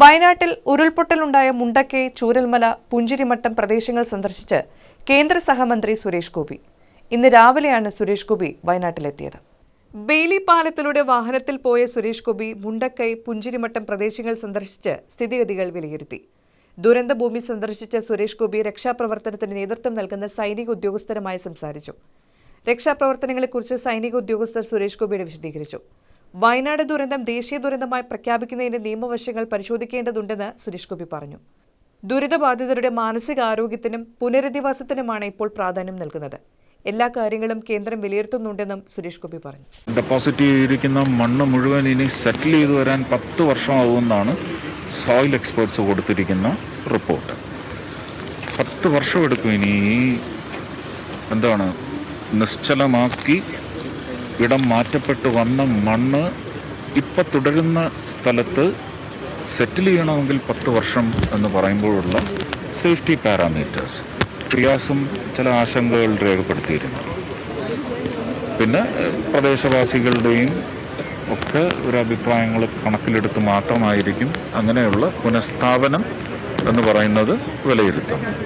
വയനാട്ടിൽ ഉരുൾപൊട്ടലുണ്ടായ മുണ്ടക്കൈ ചൂരൽമല പുഞ്ചിരിമട്ടം പ്രദേശങ്ങൾ സന്ദർശിച്ച് കേന്ദ്ര സഹമന്ത്രി സുരേഷ് ഗോപി. ഇന്ന് രാവിലെയാണ് സുരേഷ് ഗോപി വയനാട്ടിലെത്തിയത്. ബെയിലി പാലത്തിലൂടെ വാഹനത്തിൽ പോയ സുരേഷ് ഗോപി മുണ്ടക്കൈ പുഞ്ചിരിമട്ടം പ്രദേശങ്ങൾ സന്ദർശിച്ച് സ്ഥിതിഗതികൾ വിലയിരുത്തി. ദുരന്തഭൂമി സന്ദർശിച്ച സുരേഷ് ഗോപി രക്ഷാപ്രവർത്തനത്തിന് നേതൃത്വം നൽകുന്ന സൈനിക ഉദ്യോഗസ്ഥരുമായി സംസാരിച്ചു. രക്ഷാപ്രവർത്തനങ്ങളെക്കുറിച്ച് സൈനിക ഉദ്യോഗസ്ഥർ സുരേഷ് ഗോപിയുടെ വിശദീകരിച്ചു. വയനാട് ദുരന്തം ദേശീയ ദുരന്തമായി പ്രഖ്യാപിക്കുന്നതിന്റെ നിയമവശങ്ങൾ പരിശോധിക്കേണ്ടതുണ്ടെന്ന് സുരേഷ് ഗോപി പറഞ്ഞു. ദുരിതബാധിതരുടെ മാനസികാരോഗ്യത്തിനും പുനരധിവാസത്തിനുമാണ് ഇപ്പോൾ പ്രാധാന്യം നൽകുന്നത്. എല്ലാ കാര്യങ്ങളും കേന്ദ്രം വിലയിരുത്തുന്നുണ്ടെന്നും സുരേഷ് ഗോപി പറഞ്ഞു. ഡെപ്പോസിറ്റ് ചെയ്തിരിക്കുന്ന മണ്ണ് മുഴുവൻ ഇനി സെറ്റിൽ ചെയ്തു വരാൻ പത്ത് വർഷമാകുമെന്നാണ് സോയിൽ എക്സ്പേർട്സ് കൊടുത്തിരിക്കുന്ന റിപ്പോർട്ട് പത്ത് വർഷം എടുക്കും ഇനി എന്താണ്? നിശ്ചലമാക്കി ഇടം മാറ്റപ്പെട്ട് വന്ന മണ്ണ് ഇപ്പം തുടരുന്ന സ്ഥലത്ത് സെറ്റിൽ ചെയ്യണമെങ്കിൽ പത്ത് വർഷം എന്ന് പറയുമ്പോഴുള്ള സേഫ്റ്റി പാരാമീറ്റേഴ്സ് പ്രിയാസും ചില ആശങ്കകൾ രേഖപ്പെടുത്തിയിരുന്നു. പിന്നെ പ്രദേശവാസികളുടെയും ഒക്കെ ഒരു അഭിപ്രായങ്ങൾ കണക്കിലെടുത്ത് മാത്രമായിരിക്കും അങ്ങനെയുള്ള പുനഃസ്ഥാപനം എന്ന് പറയുന്നത് വിലയിരുത്തുന്നത്